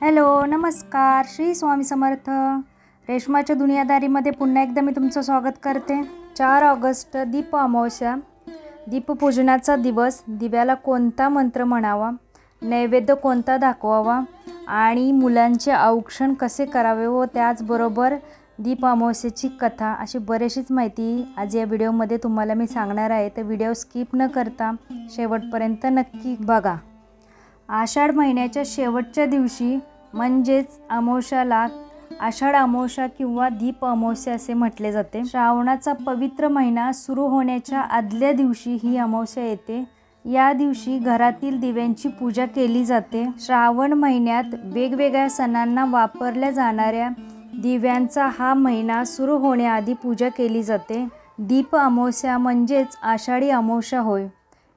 Hello नमस्कार. श्री स्वामी समर्थ. रेशमाच्या दुनियादारीमध्ये पुन्हा एकदा मी तुमचं स्वागत करते. चार ऑगस्ट दीप अमावस्या. दीपपूजनाचा दिवस दिव्याला कोणता मंत्र म्हणावा? नैवेद्य कोणता दाखवावा? आणि मुलांचे औक्षण कसे करावे व त्याचबरोबर दीप अमावस्येची कथा अशी बरीचशीच माहिती आज या व्हिडिओमध्ये तुम्हाला मी सांगणार आहे. तर व्हिडिओ स्किप न करता शेवटपर्यंत नक्की बघा. आषाढ महिन्याच्या शेवटच्या दिवशी म्हणजेच अमावस्याला आषाढ अमावस्या किंवा दीप अमावस्या असे म्हटले जाते. श्रावणाचा पवित्र महिना सुरू होण्याच्या आदल्या दिवशी ही अमावस्या येते. या दिवशी घरातील दिव्यांची पूजा केली जाते. श्रावण महिन्यात वेगवेगळ्या सणांना वापरल्या जाणाऱ्या दिव्यांचा हा महिना सुरू होण्याआधी पूजा केली जाते. दीप अमावस्या म्हणजेच आषाढी अमावस्या होय.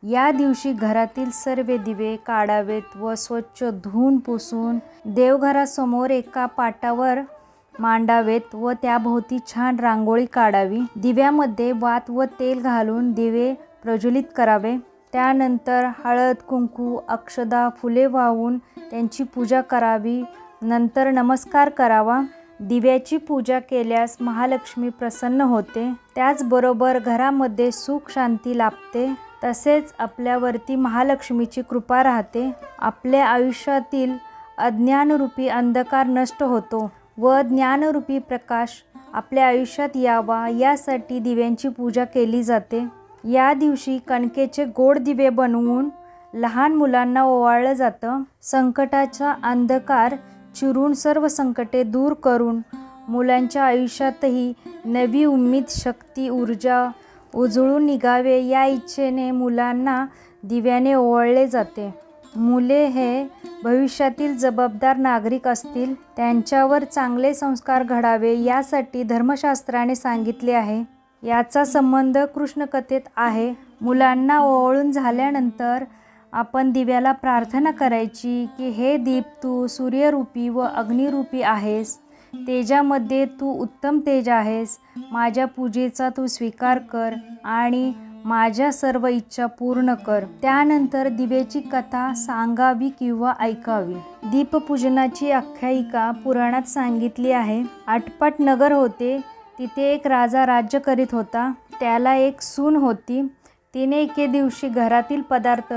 या दिवशी घरातील सर्व दिवे काढावेत व स्वच्छ धुवून पुसून देवघरासमोर एका पाटावर मांडावेत व त्याभोवती छान रांगोळी काढावी. दिव्यामध्ये वात व तेल घालून दिवे प्रज्वलित करावे. त्यानंतर हळद कुंकू अक्षदा फुले वाहून त्यांची पूजा करावी. नंतर नमस्कार करावा. दिव्याची पूजा केल्यास महालक्ष्मी प्रसन्न होते. त्याचबरोबर घरामध्ये सुख शांती लाभते. तसेच आपल्यावरती महालक्ष्मीची कृपा राहते. आपल्या आयुष्यातील अज्ञानरूपी अंधकार नष्ट होतो व ज्ञानरूपी प्रकाश आपल्या आयुष्यात यावा यासाठी दिव्यांची पूजा केली जाते. या दिवशी कणकेचे गोड दिवे बनवून लहान मुलांना ओवाळलं जातं. संकटाचा अंधकार चिरून सर्व संकटे दूर करून मुलांच्या आयुष्यातही नवी उम्मीद शक्ती ऊर्जा उजळून निघावे या इच्छेने मुलांना दिव्याने ओवाळले जाते. मुले हे भविष्यातील जबाबदार नागरिक असतील त्यांच्यावर चांगले संस्कार घडावे यासाठी धर्मशास्त्राने सांगितले आहे. याचा संबंध कृष्णकथेत आहे. मुलांना ओवाळून झाल्यानंतर आपण दिव्याला प्रार्थना करायची की हे दीप तू सूर्यरूपी व अग्निरूपी आहेस. तेजामध्ये तू उत्तम तेज आहेस. माझ्या पूजेचा तू स्वीकार कर आणि माझ्या सर्व इच्छा पूर्ण कर. त्यानंतर दिव्याची कथा सांगावी किंवा ऐकावी. दीपपूजनाची आख्यायिका पुराणात सांगितली आहे. आटपाट नगर होते. तिथे एक राजा राज्य करीत होता. त्याला एक सून होती. तिने एके दिवशी घरातील पदार्थ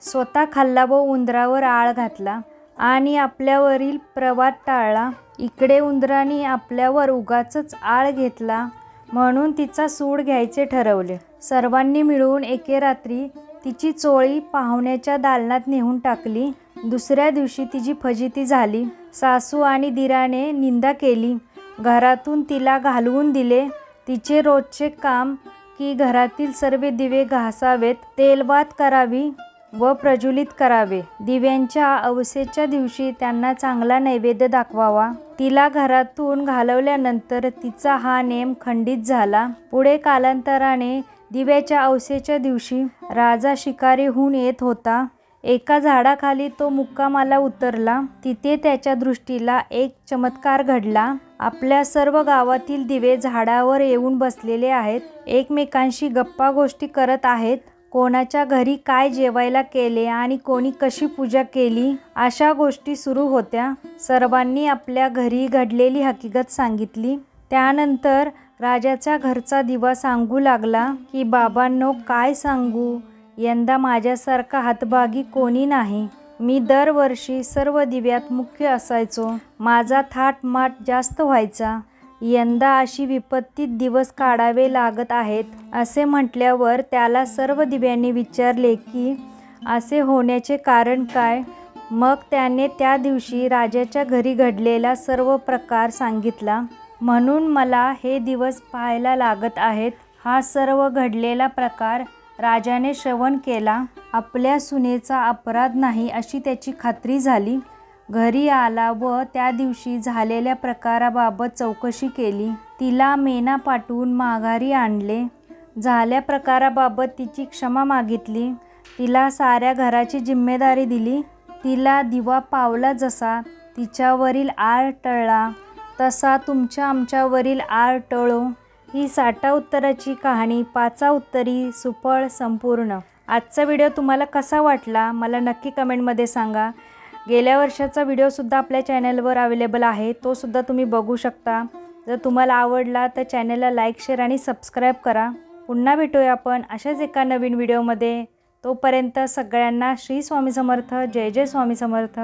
स्वतः खाल्ला व उंदरावर आळ घातला. आणि आपल्यावरील प्रवाद टाळला. इकडे उंदराने आपल्यावर उगाचच आळ घेतला म्हणून तिचा सूड घ्यायचे ठरवले. सर्वांनी मिळून एके रात्री तिची चोळी पाहुण्याच्या दालनात नेऊन टाकली. दुसऱ्या दिवशी तिची फजिती झाली. सासू आणि दिराने निंदा केली. घरातून तिला घालवून दिले. तिचे रोजचे काम की घरातील सर्व दिवे घासावेत तेलवात करावी. व प्रज्वलित करावे. दिव्यांच्या अवसेच्या दिवशी त्यांना चांगला नैवेद्य दाखवावा. तिला घरातून घालवल्यानंतर तिचा हा नेम खंडित झाला. पुढे कालांतराने दिव्याच्या अवसेच्या दिवशी राजा शिकारीहून येत होता. एका झाडाखाली तो मुक्कामाला उतरला. तिथे त्याच्या दृष्टीला एक चमत्कार घडला. आपल्या सर्व गावातील दिवे झाडावर येऊन बसलेले आहेत. एकमेकांशी गप्पा गोष्टी करत आहेत. कोणाच्या घरी काय जेवायला केले आणि कोणी कशी पूजा केली अशा गोष्टी सुरू होत्या. सर्वांनी आपल्या घरी घडलेली हकीकत सांगितली. त्यानंतर राजाच्या घरचा दिवा सांगू लागला की बाबांनो काय सांगू? यंदा माझ्यासारखा हातभागी कोणी नाही. मी दरवर्षी सर्व दिव्यात मुख्य असायचो. माझा थाटमाट जास्त व्हायचा. यंदा अशी विपत्तीत दिवस काढावे लागत आहेत असे म्हटल्यावर त्याला सर्व दिव्यांनी विचारले की असे होण्याचे कारण काय? मग त्याने त्या दिवशी राजाच्या घरी घडलेला सर्व प्रकार सांगितला. म्हणून मला हे दिवस पाहायला लागत आहेत. हा सर्व घडलेला प्रकार राजाने श्रवण केला. आपल्या सुनेचा अपराध नाही अशी त्याची खात्री झाली. घरी आला व त्या दिवशी झालेल्या प्रकाराबाबत चौकशी केली. तिला मेना पाठवून माघारी आणले. झाल्या प्रकाराबाबत तिची क्षमा मागितली. तिला साऱ्या घराची जिम्मेदारी दिली. तिला दिवा पावला जसा तिच्यावरील आळ टळला तसा तुमच्या आमच्यावरील आळ टळो. ही साठा उत्तराची कहाणी पाचा उत्तरी सुफळ संपूर्ण. आजचा व्हिडिओ तुम्हाला कसा वाटला मला नक्की कमेंटमध्ये सांगा. गेल्या वर्षाचा व्हिडिओसुद्धा आपल्या चॅनलवर अवेलेबल आहे. तोसुद्धा तुम्ही बघू शकता. जर तुम्हाला आवडला तर चॅनलला लाईक शेअर आणि सबस्क्राईब करा. पुन्हा भेटूया आपण अशाच एका नवीन व्हिडिओमध्ये तोपर्यंत सगळ्यांना श्री स्वामी समर्थ. जय जय स्वामी समर्थ.